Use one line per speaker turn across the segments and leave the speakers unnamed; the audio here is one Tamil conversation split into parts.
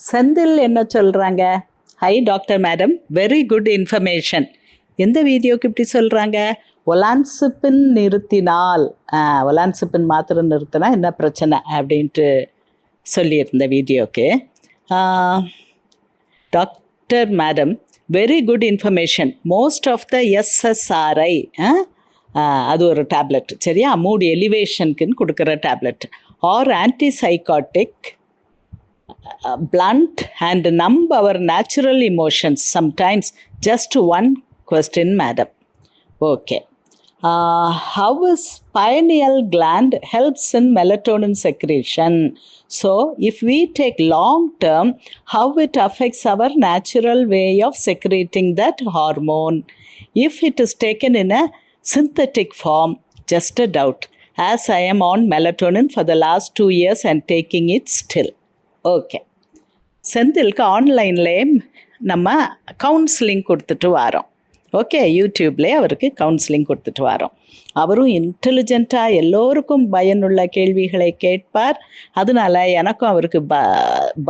செந்தில் என்ன சொல்றாங்க? Hi doctor madam very good information எந்த வீடியோக்கு இப்படி சொல்றாங்க? ஒலான்சிப்பின் நிறுத்தினால். ஒலான்சிப்பின் மாத்திரம் நிறுத்தினா என்ன பிரச்சனை அப்படின்ட்டு சொல்லியிருந்த வீடியோக்கு. Doctor madam very good information most of the SSRI அது ஒரு டேப்லெட் சரியா? மூட் எலிவேஷனுக்குன்னு கொடுக்குற tablet or antipsychotic blunt and numb our natural emotions sometimes just one question madam. Okay. Uh, how is pineal gland helps in melatonin secretion? So if we take long term how it affects our natural way of secreting that hormone? If it is taken in a synthetic form just a doubt as i am on melatonin for the last 2 years and taking it still okay செந்திலுக்கு ஆன்லைன்லேயே நம்ம கவுன்சிலிங் கொடுத்துட்டு வரோம். ஓகே யூடியூப்லேயே அவருக்கு கவுன்சிலிங் கொடுத்துட்டு வரோம். அவரும் இன்டெலிஜென்ட்டாக எல்லோருக்கும் பயனுள்ள கேள்விகளை கேட்பார். அதனால எனக்கும் அவருக்கு ப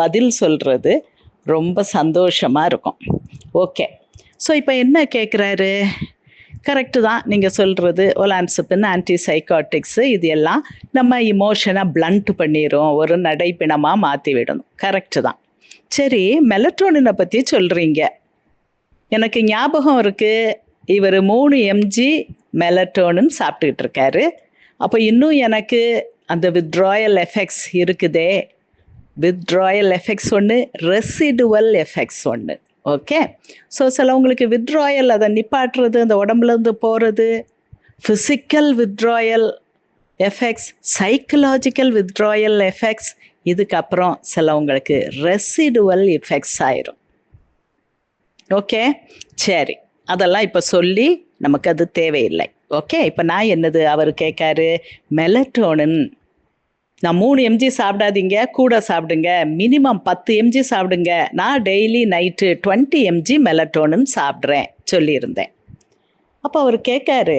பதில் சொல்கிறது ரொம்ப சந்தோஷமாக இருக்கும். ஓகே ஸோ இப்போ என்ன கேட்குறாரு கரெக்டு தான் நீங்கள் சொல்கிறது ஒலான்சிப்பின் ஆன்டிசைக்காட்டிக்ஸு இது எல்லாம் நம்ம இமோஷனை பிளண்ட் பண்ணிடும் ஒரு நடைப்பிணமாக மாற்றி விடணும். கரெக்டு தான். சரி மெலட்ரோனினை பற்றி சொல்கிறீங்க எனக்கு ஞாபகம் இருக்குது இவர் மூணு எம்ஜி மெலட்ரோனும் சாப்பிட்டுக்கிட்டு இருக்காரு. அப்போ இன்னும் எனக்கு அந்த வித்ட்ராயல் எஃபெக்ட்ஸ் இருக்குதே. வித்ட்ராயல் எஃபெக்ட்ஸ் ஒன்று ரெசிடுவல் எஃபெக்ட்ஸ் ஒன்று ஓகே ஸோ சிலவங்களுக்கு வித்ட்ராயல் அதை நிப்பாட்டுறது அந்த உடம்புலேருந்து போகிறது physical withdrawal effects psychological withdrawal effects இதுக்கப்புறம் சிலவங்களுக்கு ரெசிடுவல் எஃபெக்ட்ஸ் ஆயிரும். ஓகே சரி. அதெல்லாம் இப்போ சொல்லி நமக்கு அது தேவையில்லை. ஓகே இப்போ நான் என்னது? அவர் கேட்காரு மெலட்டோனின் நான் மூணு எம்ஜி சாப்பிடாதீங்க கூட சாப்பிடுங்க. மினிமம் பத்து எம்ஜி சாப்பிடுங்க. நான் டெய்லி நைட்டு டுவெண்ட்டி எம்ஜி மெலட்டோனும் சாப்பிட்றேன் சொல்லியிருந்தேன். அப்போ அவர் கேட்காரு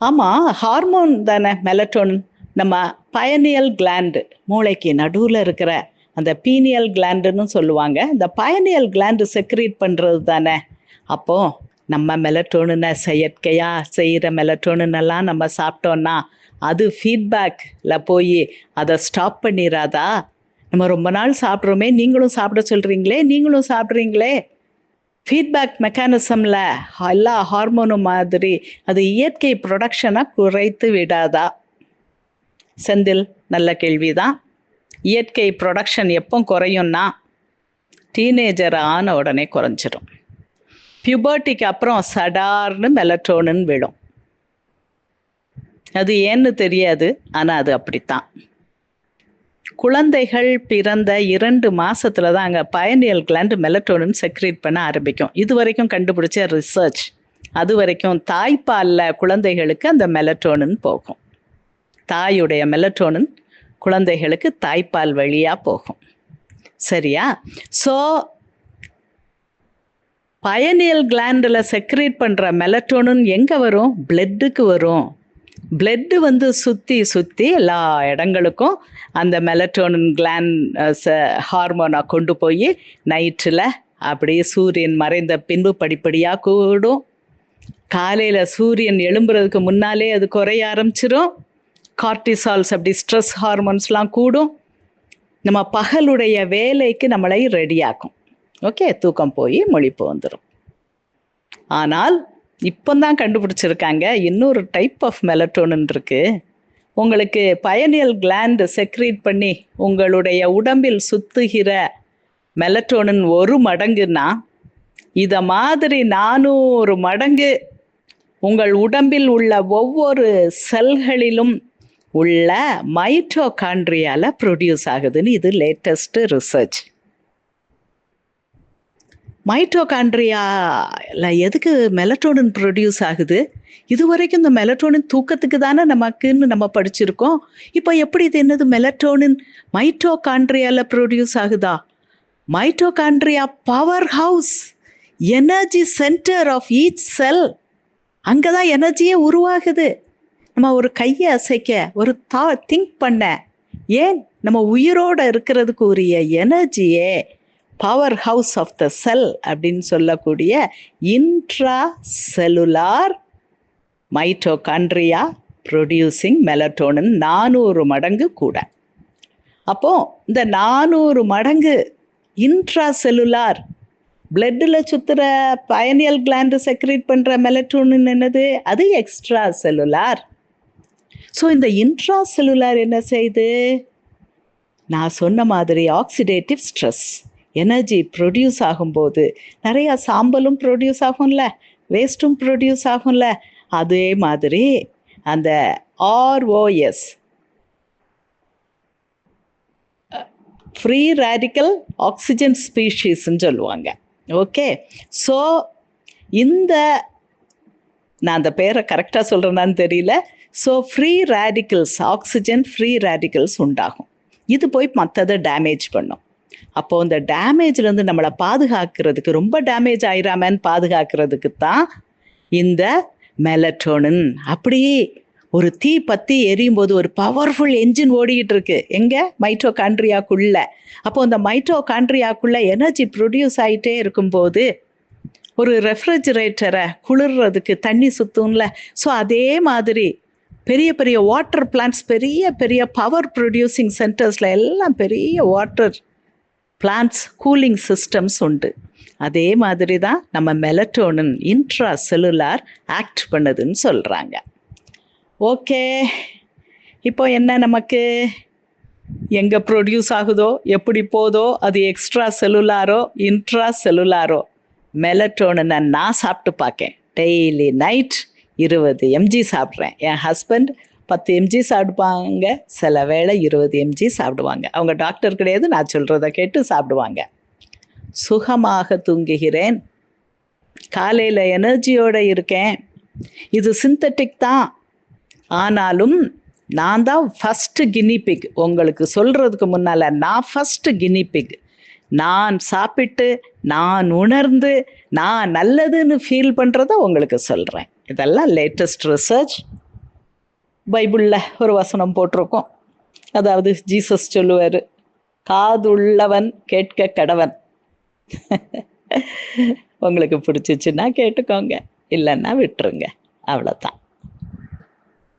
ஆமாம் ஹார்மோன் தானே மெலட்டோன் நம்ம பயனியல் கிளாண்டு மூளைக்கு நடுவில் இருக்கிற அந்த பீனியல் கிளாண்டுன்னு சொல்லுவாங்க. இந்த பயனியல் கிளாண்டு செக்ரீட் பண்ணுறது தானே. அப்போது நம்ம மெலட்டோனினை செயற்கையாக செய்கிற மெலட்டோனினெல்லாம் நம்ம சாப்பிட்டோன்னா அது ஃபீட்பேக்கில் போய் அதை ஸ்டாப் பண்ணிடாதா நம்ம ரொம்ப நாள் சாப்பிட்றோமே நீங்களும் சாப்பிட சொல்கிறீங்களே நீங்களும் சாப்பிட்றீங்களே? ஃபீட்பேக் மெக்கானிசமில் எல்லா ஹார்மோனும் மாதிரி அது இயற்கை ப்ரொடக்ஷனை குறைத்து விடாதா? செந்தில் நல்ல கேள்விதான். இயற்கை ப்ரொடக்ஷன் எப்போ குறையும்னா டீனேஜர் ஆன உடனே குறைஞ்சிரும். பியூபர்ட்டிக்கு அப்புறம் சடார்னு மெலட்டோனுன்னு விடும் அது ஏன்னு தெரியாது ஆனால் அது அப்படித்தான். குழந்தைகள் பிறந்த இரண்டு மாசத்துல தான் அங்கே பயனியல் கிளாண்ட் மெலட்டோனின் செக்ரேட் பண்ண ஆரம்பிக்கும். இது வரைக்கும் கண்டுபிடிச்ச ரிசர்ச் அது வரைக்கும் தாய்ப்பாலில் குழந்தைகளுக்கு அந்த மெலட்டோனின் போகும். தாயுடைய மெலட்டோனின் குழந்தைகளுக்கு தாய்ப்பால் வழியாக போகும். சரியா? ஸோ பயனியல் கிளாண்டில் செக்ரேட் பண்ணுற மெலட்டோனின் எங்கே வரும்? பிளட்டுக்கு வரும். பிளட்டு வந்து சுற்றி சுற்றி எல்லா இடங்களுக்கும் அந்த மெலட்டோனின் ச ஹார்மோனாக கொண்டு போய் நைட்டில் அப்படியே சூரியன் மறைந்த பின்பு படிப்படியாக கூடும். காலையில் சூரியன் எழும்புறதுக்கு முன்னாலே அது குறைய ஆரம்பிச்சிடும் கார்டிசால்ஸ் அப்படி ஸ்ட்ரெஸ் ஹார்மோன்ஸ்லாம் கூடும். நம்ம பகலுடைய வேலைக்கு நம்மளை ரெடியாக்கும் ஓகே தூக்கம் போய் மொழிப்பு வந்துடும் ஆனால் இப்போ தான் கண்டுபிடிச்சிருக்காங்க இன்னொரு டைப் ஆஃப் மெலட்டோனின் இருக்கு. உங்களுக்கு பயனியல் கிளாண்ட் செக்ரீட் பண்ணி உங்களுடைய உடம்பில் சுத்துகிற மெலட்டோனின் ஒரு மடங்குன்னா இதை மாதிரி நானூறு மடங்கு உங்கள் உடம்பில் உள்ள ஒவ்வொரு செல்களிலும் உள்ள மைட்டோகாண்ட்ரியால ப்ரொடியூஸ் ஆகுதுன்னு இது லேட்டஸ்ட் ரிசர்ச் மைட்டோகாண்ட்ரியால எதுக்கு மெலட்டோனின் ப்ரொடியூஸ் ஆகுது? இது வரைக்கும் இந்த மெலட்டோனின் தூக்கத்துக்கு தானே நமக்குன்னு நம்ம படிச்சிருக்கோம். இப்போ எப்படி இது என்னது? மெலட்டோனின் மைட்டோகாண்ட்ரியாவில் ப்ரொடியூஸ் ஆகுதா? Mitochondria power house energy centre of each cell அங்கே தான் எனர்ஜியே உருவாகுது. நம்ம ஒரு கையை அசைக்க ஒரு தா திங்க் பண்ண. ஏன்? நம்ம உயிரோட இருக்கிறதுக்கு உரிய எனர்ஜியே power house of the cell அப்படின்னு சொல்லக்கூடிய intra cellular mitochondria producing melatonin நானூறு மடங்கு கூட. அப்போ இந்த நானூறு மடங்கு இன்ட்ரா செல்லுலார் பிளட்டில் சுற்றுற பயனியல் கிளாண்டு செக்ரேட் பண்ணுற மெலட்டோனின் என்னது? அது எக்ஸ்ட்ரா செல்லுலார் ஸோ இந்த இன்ட்ரா செல்லுலார் என்ன செய்யுது நான் சொன்ன மாதிரி ஆக்சிடேட்டிவ் ஸ்ட்ரெஸ் எனர்ஜி ப்ரொடியூஸ் ஆகும்போது நிறையா சாம்பலும் ப்ரொடியூஸ் ஆகும்ல வேஸ்ட்டும் ப்ரொடியூஸ் ஆகும்ல. அதே மாதிரி அந்த ஆர்ஓஎஸ் ஃப்ரீ ரேடிக்கல் ஆக்சிஜன் ஸ்பீஷீஸ்ன்னு சொல்லுவாங்க. ஓகே ஸோ இந்த நான் அந்த பேரை கரெக்டாக சொல்கிறேனான்னு தெரியல. So free radicals oxygen free radicals உண்டாகும். இது போய் மற்றதை டேமேஜ் பண்ணும். அப்போ இந்த டேமேஜ்லேருந்து நம்மளை பாதுகாக்கிறதுக்கு ரொம்ப டேமேஜ் ஆயிராமன்னு பாதுகாக்கிறதுக்கு தான் இந்த மெலட்டோனின் அப்படியே ஒரு தீ பத்தி எரியும் போது ஒரு பவர்ஃபுல் என்ஜின் ஓடிக்கிட்டு இருக்கு. எங்க? மைட்டோகாண்ட்ரியாக்குள்ள அப்போ அந்த மைட்டோகாண்ட்ரியாக்குள்ள எனர்ஜி ப்ரொடியூஸ் ஆகிட்டே இருக்கும்போது ஒரு ரெஃப்ரிஜரேட்டரை குளிர்றதுக்கு தண்ணி சுத்தும்ல. ஸோ அதே மாதிரி பெரிய பெரிய வாட்டர் பிளான்ட்ஸ் பெரிய பெரிய பவர் ப்ரொடியூசிங் சென்டர்ஸில் எல்லாம் பெரிய வாட்டர் பிளான்ட்ஸ் கூலிங் சிஸ்டம்ஸ் உண்டு. அதே மாதிரி தான் நம்ம மெலட்டோனின் இன்ட்ரா செல்லுலார் ஆக்ட் பண்ணுதுன்னு சொல்கிறாங்க ஓகே இப்போ என்ன நமக்கு? எங்கே ப்ரொடியூஸ் ஆகுதோ எப்படி போதோ அது எக்ஸ்ட்ரா செல்லுலாரோ இன்ட்ரா செல்லுலாரோ மெலட்டோனினை நான் சாப்பிட்டு பார்க்கேன். டெய்லி நைட் இருபது எம்ஜி சாப்பிட்றேன். என் ஹஸ்பண்ட் பத்து எம்ஜி சாப்பிடுவாங்க சில வேளை இருபது எம்ஜி சாப்பிடுவாங்க. அவங்க டாக்டர் கிடையாது நான் சொல்கிறத கேட்டு சாப்பிடுவாங்க. சுகமாக தூங்குகிறேன். காலையில் எனர்ஜியோடு இருக்கேன். இது சிந்தட்டிக் தான். ஆனாலும் நான் தான் ஃபஸ்ட்டு கினிபிக் உங்களுக்கு சொல்கிறதுக்கு முன்னால் நான் ஃபஸ்ட்டு கினிபிக் நான் சாப்பிட்டு நான் உணர்ந்து நான் நல்லதுன்னு ஃபீல் பண்ணுறத உங்களுக்கு சொல்கிறேன் இதெல்லாம் லேட்டஸ்ட் ரிசர்ச் பைபிளில் ஒரு வசனம் போட்டிருக்கோம். அதாவது ஜீசஸ் சொல்லுவார் காதுள்ளவன் கேட்க கடவன். உங்களுக்கு பிடிச்சிச்சுன்னா கேட்டுக்கோங்க இல்லைன்னா விட்டுருங்க. அவ்வளோதான்